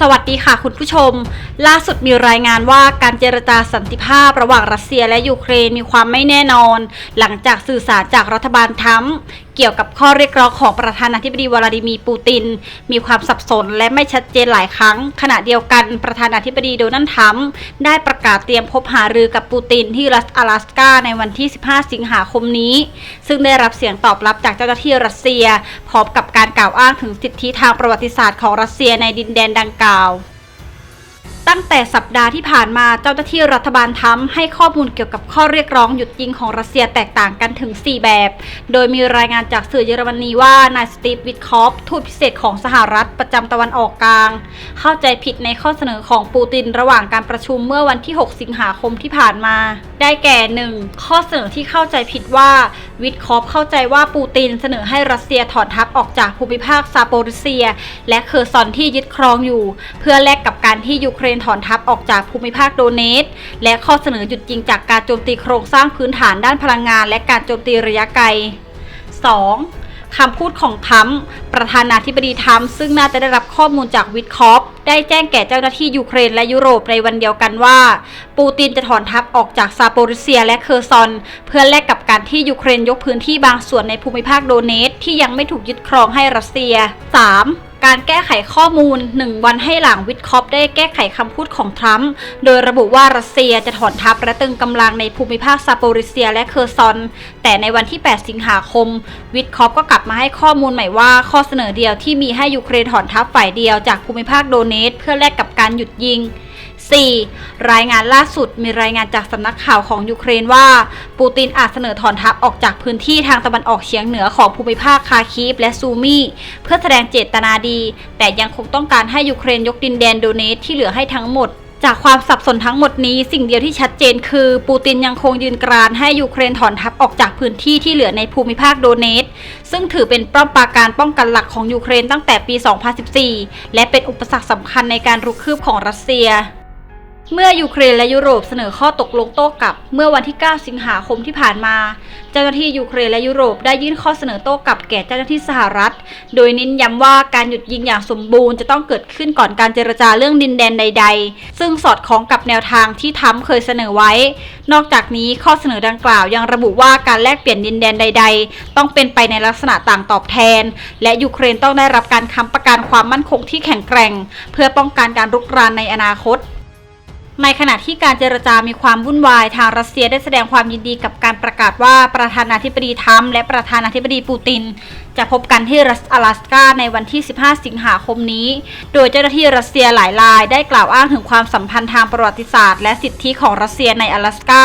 สวัสดีค่ะคุณผู้ชม ล่าสุดมีรายงานว่าการเจรจาสันติภาพระหว่างรัสเซียและยูเครนมีความไม่แน่นอน หลังจากสื่อสารจากรัฐบาลทรัม เกี่ยวกับข้อเรียกร้องของประธานาธิบดีวลาดิมีปูติน มีความสับสนและไม่ชัดเจนหลายครั้ง ขณะเดียวกันประธานาธิบดีโดนัลด์ทรัมป์ได้ประกาศเตรียมพบหารือกับปูตินที่รัฐ阿拉สกาในวันที่ 15 สิงหาคมนี้ ซึ่งได้รับเสียงตอบรับจากเจ้าหน้าที่รัสเซีย พร้อมกับการกล่าวอ้างถึงสิทธิทางประวัติศาสตร์ของรัสเซียในดินแดนดังกล่าว ตั้งแต่สัปดาห์ที่ผ่านมาเจ้าหน้าที่รัฐบาลทรัมป์ให้ข้อมูลเกี่ยวกับข้อเรียกร้องหยุดยิงของรัสเซียแตกต่างกันถึง 4 แบบ โดยมีรายงานจากสื่อเยอรมนีว่านายสตีฟวิทคอฟทูตพิเศษของสหรัฐประจำตะวันออกกลาง เข้าใจผิดในข้อเสนอของปูตินระหว่างการประชุมเมื่อวันที่ 6 สิงหาคมที่ผ่านมา ได้แก่ 1. ข้อเสนอที่เข้าใจผิดว่าวิทคอฟเข้าใจว่าปูตินเสนอให้รัสเซียถอนทัพออกจากภูมิภาคซาโปริเซีย และเคอร์ซอนที่ยึดครองอยู่ เพื่อแลกกับการที่ยูเครนถอนทัพออกจากภูมิภาคโดเนตและข้อเสนอหยุดยิงจากการโจมตีโครงสร้างพื้นฐานด้านพลังงาน และการโจมตีระยะไกล 2. คำพูดของทัมประธานาธิบดีทัมซึ่งน่าจะได้รับข้อมูลจากวิทคอฟได้แจ้งแก่เจ้าหน้าที่ยูเครนและยุโรปในวันเดียวกันว่า ปูตินจะถอนทัพออกจากซาโปริเซียและเคอร์ซอน เพื่อแลกกับการที่ยูเครนยกพื้นที่บางส่วนในภูมิภาคโดเนตที่ยังไม่ถูกยึดครองให้รัสเซีย 3. การแก้ไขข้อมูล 1 วันให้หลังวิทคอปได้แก้ไขคำพูดของทรัมป์โดยระบุว่ารัสเซียจะถอนทัพและตึงกำลังในภูมิภาคซาโปริเซียและเคอร์ซอน แต่ในวันที่ 8 สิงหาคม วิทคอปก็กลับมาให้ข้อมูลใหม่ว่าข้อเสนอเดียวที่มีให้ยูเครนถอนทัพฝ่ายเดียวจากภูมิภาคโดเนตเพื่อแลกกับการหยุดยิง 4. รายงานล่าสุดมีรายงานจากสำนักข่าวของยูเครนว่า ปูตินอาจเสนอถอนทัพออกจากพื้นที่ทางตะวันออกเฉียงเหนือของภูมิภาคคาคีฟและซูมีเพื่อแสดงเจตนาดี แต่ยังคงต้องการให้ยูเครนยกดินแดนโดเนตที่เหลือให้ทั้งหมดจากความสับสนทั้งหมดนี้สิ่งเดียวที่ชัดเจนคือ ปูตินยังคงยืนกรานให้ยูเครนถอนทัพออกจากพื้นที่ที่เหลือในภูมิภาคโดเนตซึ่งถือเป็นป้อมปราการป้องกันหลักของยูเครนตั้งแต่ปี 2014 และเป็นอุปสรรคสำคัญในการรุกคืบของรัสเซีย เมื่อยูเครนและยุโรปเสนอข้อตกลงโต้กลับ เมื่อวันที่ 9 สิงหาคมที่ผ่านมา เจ้าหน้าที่ยูเครนและยุโรปได้ยื่นข้อเสนอโต้กลับแก่เจ้าหน้าที่สหรัฐ โดยเน้นย้ำว่าการหยุดยิงอย่างสมบูรณ์จะต้องเกิดขึ้นก่อนการเจรจาเรื่องดินแดนใด ๆ ซึ่งสอดคล้องกับแนวทางที่ทรัมเคยเสนอไว้ นอกจากนี้ข้อเสนอดังกล่าวยังระบุว่าการแลกเปลี่ยนดินแดนใด ๆ ต้องเป็นไปในลักษณะต่างตอบแทน และยูเครนต้องได้รับการค้ำประกันความมั่นคงที่แข็งแกร่ง เพื่อป้องกันการรุกรานในอนาคต ในขณะที่การเจรจามีความวุ่นวายทางรัสเซียได้แสดงความยินดีกับการประกาศว่าประธานาธิบดีทรัมป์และประธานาธิบดีปูติน จะพบกันที่รัส阿拉สกาในวันที่ 15 สิงหาคมนี้ โดยเจ้าหน้าที่รัสเซียหลายรายได้กล่าวอ้างถึงความสัมพันธ์ทางประวัติศาสตร์ และสิทธิของรัสเซียใน阿拉สกา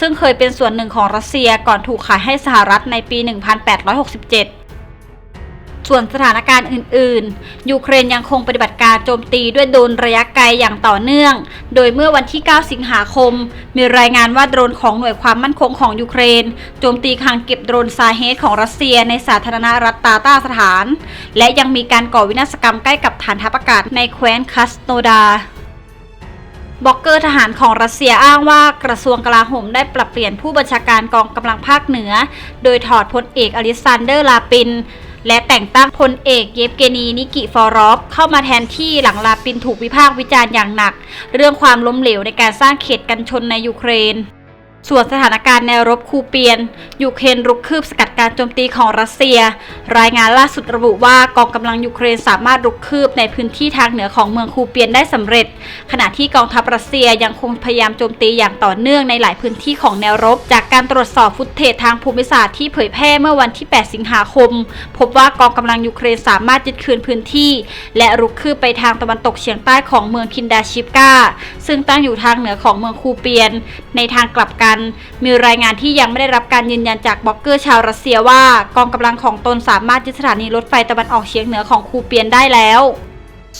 ซึ่งเคยเป็นส่วนหนึ่งของรัสเซียก่อนถูกขายให้สหรัฐในปี 1867 ส่วนสถานการณ์อื่นๆ ยูเครนยังคงปฏิบัติการโจมตีด้วยโดรนระยะไกลอย่างต่อเนื่อง โดยเมื่อวันที่ 9 สิงหาคม มีรายงานว่าโดรนของหน่วยความมั่นคงของยูเครน โจมตีคลังเก็บโดรนซาเฮตของรัสเซียในสาธารณรัฐตาตาสถาน และยังมีการก่อวินาศกรรมใกล้กับฐานทัพอากาศในแคว้นคัสโนดาบล็อกเกอร์ทหารของรัสเซียอ้างว่ากระทรวงกลาโหมได้ปรับเปลี่ยนผู้บัญชาการกองกำลังภาคเหนือ โดยถอดพลเอกอลิซานเดอร์ลาปิน และแต่งตั้งพลเอกเยฟเกนีนิกิฟอรอฟเข้ามาแทนที่หลังลาปินถูกวิพากษ์วิจารณ์อย่างหนัก เรื่องความล้มเหลวในการสร้างเขตกันชนในยูเครน ส่วนสถานการณ์แนวรบคูเปียน ยูเครนรุกคืบสกัดการโจมตีของรัสเซีย รายงานล่าสุดระบุว่ากองกำลังยูเครนสามารถรุกคืบในพื้นที่ทางเหนือของเมืองคูเปียนได้สำเร็จ ขณะที่กองทัพรัสเซียยังคงพยายามโจมตีอย่างต่อเนื่องในหลายพื้นที่ของแนวรบ จากการตรวจสอบฟุตเทจทางภูมิศาสตร์ที่เผยแพร่เมื่อวันที่ 8 สิงหาคม พบว่ากองกำลังยูเครนสามารถยึดคืนพื้นที่ และรุกคืบไปทางตะวันตกเฉียงใต้ของเมืองคินดาชิฟกาซึ่งตั้งอยู่ทางเหนือของเมืองคูเปียน ในทางกลับกันมีรายงานที่ยังไม่ได้รับการยืนยันจากบล็อกเกอร์ชาวรัสเซียว่ากองกำลังของตนสามารถยึดสถานีรถไฟตะวันออกเฉียงเหนือของคูเปียนได้แล้ว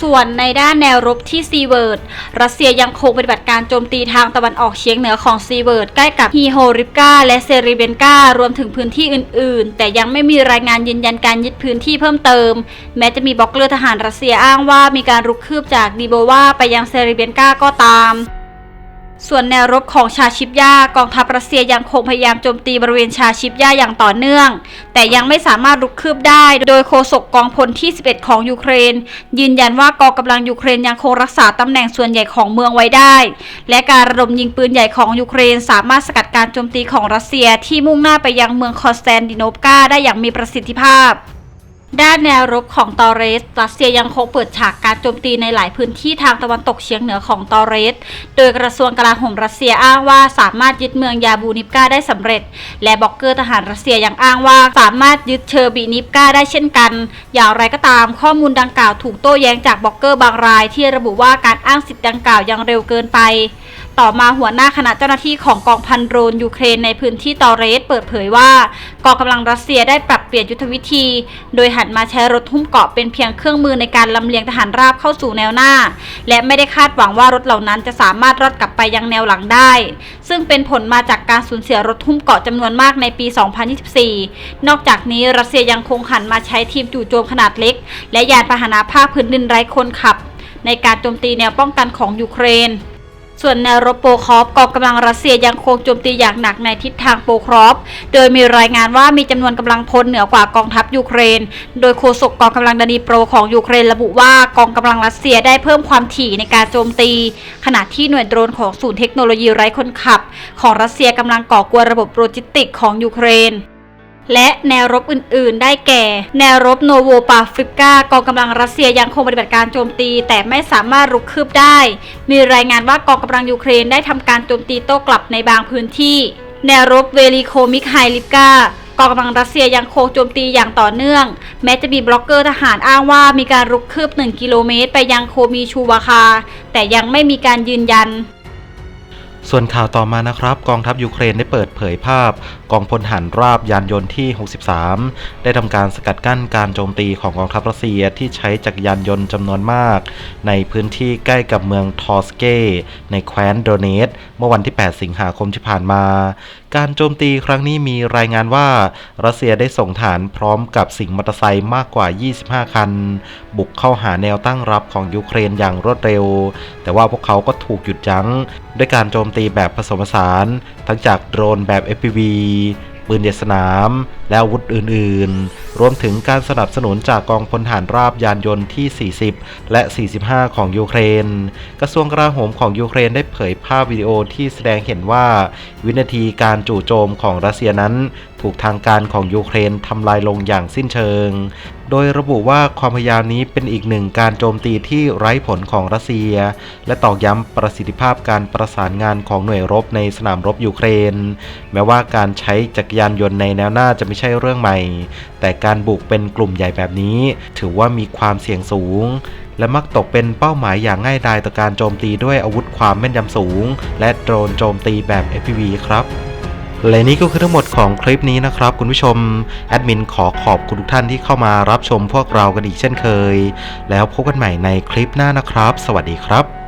ส่วนในด้านแนวรบที่ซีเวิร์ด รัสเซียยังคงปฏิบัติการโจมตีทางตะวันออกเฉียงเหนือของซีเวิร์ดใกล้กับฮีโฮริปกาและเซริเบนการวมถึงพื้นที่อื่น ๆ แต่ยังไม่มีรายงานยืนยันการยึดพื้นที่เพิ่มเติม แม้จะมีบล็อกเกอร์ทหารรัสเซียอ้างว่ามีการรุกคืบจากดีโบวาไปยังเซริเบนกาก็ตาม ส่วนแนวรบของชาชิปยากองทัพรัสเซียยังคงพยายามโจมตีบริเวณชาชิปยาอย่างต่อเนื่อง แต่ยังไม่สามารถรุกคืบได้ โดยโฆษกกองพลที่ 11 ของยูเครน ยืนยันว่ากองกำลังยูเครนยังคงรักษาตำแหน่งส่วนใหญ่ของเมืองไว้ได้ และการระดมยิงปืนใหญ่ของยูเครน สามารถสกัดการโจมตีของรัสเซียที่มุ่งหน้าไปยังเมืองคอนสแตนติโนปกาได้อย่างมีประสิทธิภาพ ด้านแนวรบของตอเรส รัสเซียยังคงเปิดฉากการโจมตีในหลายพื้นที่ทางตะวันตกเฉียงเหนือของตอเรส โดยกระทรวงกลาโหมรัสเซียอ้างว่าสามารถยึดเมืองยาบูนิปกาได้สำเร็จ และบ็อกเกอร์ทหารรัสเซียยังอ้างว่าสามารถยึดเชอร์บีนิปกาได้เช่นกัน อย่างไรก็ตามข้อมูลดังกล่าวถูกโต้แย้งจากบ็อกเกอร์บางราย ที่ระบุว่าการอ้างสิทธิ์ดังกล่าวยังเร็วเกินไป ต่อมาหัวหน้าคณะเจ้าหน้าที่ของกองพันโดรนยูเครนในพื้นที่ตอเรสเปิดเผยว่ากองกำลังรัสเซียได้ปรับเปลี่ยนยุทธวิธี โดยหันมาใช้รถหุ้มเกาะเป็นเพียงเครื่องมือในการลำเลียงทหารราบเข้าสู่แนวหน้า และไม่ได้คาดหวังว่ารถเหล่านั้นจะสามารถรอดกลับไปยังแนวหลังได้ ซึ่งเป็นผลมาจากการสูญเสียรถหุ้มเกาะจำนวนมากในปี 2024 นอกจากนี้รัสเซียยังคงหันมาใช้ทีมจู่โจมขนาดเล็ก และยานพาหนะภาคพื้นดินไร้คนขับ ในการโจมตีแนวป้องกันของยูเครน ส่วนแนวรบโปคอฟกองกำลังรัสเซียยังคงโจมตีอย่างหนักในทิศทางโปครอฟ โดยมีรายงานว่ามีจำนวนกำลังพลเหนือกว่ากองทัพยูเครน โดยโฆษกกองกำลังดานีโปรของยูเครนระบุว่ากองกำลังรัสเซียได้เพิ่มความถี่ในการโจมตี ขณะที่หน่วยโดรนของศูนย์เทคโนโลยีไร้คนขับ ของรัสเซียกำลังก่อกวนระบบโลจิสติกของยูเครน และแนวรบอื่นๆ ได้แก่ แนวรบโนโวปาฟริกากองกำลังรัสเซียยังคงปฏิบัติการโจมตี แต่ไม่สามารถรุกคืบได้ มีรายงานว่ากองกำลังยูเครนได้ทำการโจมตีโต้กลับในบางพื้นที่ แนวรบเวลิโคมิคไฮลิฟกากองกำลังรัสเซียยังคงโจมตีอย่างต่อเนื่อง แม้จะมีบล็อกเกอร์ทหารอ้างว่ามีการรุกคืบ 1 กิโลเมตร ไปยังโคมีชูวาคา แต่ยังไม่มีการยืนยัน ส่วนข่าวต่อมานะครับ กองทัพยูเครนได้เปิดเผยภาพ กองพลหันราบยานยนต์ที่ 63 ได้ทำการสกัดกั้นการโจมตีของกองทัพรัสเซียที่ใช้จักรยานยนต์จำนวนมาก ในพื้นที่ใกล้กับเมืองทอสเกในแคว้นโดเนตเมื่อวันที่ 8 สิงหาคมที่ผ่านมา การโจมตีครั้งนี้มีรายงานว่า รัสเซียได้ส่งฐานพร้อมกับสิ่งมอเตอร์ไซค์มากกว่า 25 คัน บุกเข้าหาแนวตั้งรับของยูเครนอย่างรวดเร็ว แต่ว่าพวกเขาก็ถูกหยุดยั้ง ด้วยการโจมตีแบบผสมผสาน ทั้งจากโดรนแบบ FPV ปืนเดียดสนาม และอาวุธอื่น ๆ รวมถึงการสนับสนุนจากกองพลฐานราบยานยนต์ที่ 40 และ 45 ของยูเครน กระทรวงกลาโหมของยูเครนได้เผยภาพวิดีโอที่แสดงเห็นว่า วินาทีการจู่โจมของรัสเซียนั้น ถูกทางการของยูเครนทำลายลงอย่างสิ้นเชิง โดยระบุว่าความพยายามนี้เป็นอีกหนึ่งการโจมตีที่ไร้ผลของรัสเซีย และตอกย้ำประสิทธิภาพการประสานงานของหน่วยรบในสนามรบยูเครน แม้ว่าการใช้จักรยานยนต์ในแนวหน้าจะไม่ใช่เรื่องใหม่ แต่การบุกเป็นกลุ่มใหญ่แบบนี้ ถือว่ามีความเสี่ยงสูง และมักตกเป็นเป้าหมายอย่างง่ายดายต่อการโจมตีด้วยอาวุธความแม่นยำสูง และโดรนโจมตีแบบ FPV ครับ และนี่ก็คือทั้งหมดของคลิปนี้นะครับ คุณผู้ชม แอดมินขอขอบคุณทุกท่านที่เข้ามารับชมพวกเรากันอีกเช่นเคย แล้วพบกันใหม่ในคลิปหน้านะครับ สวัสดีครับ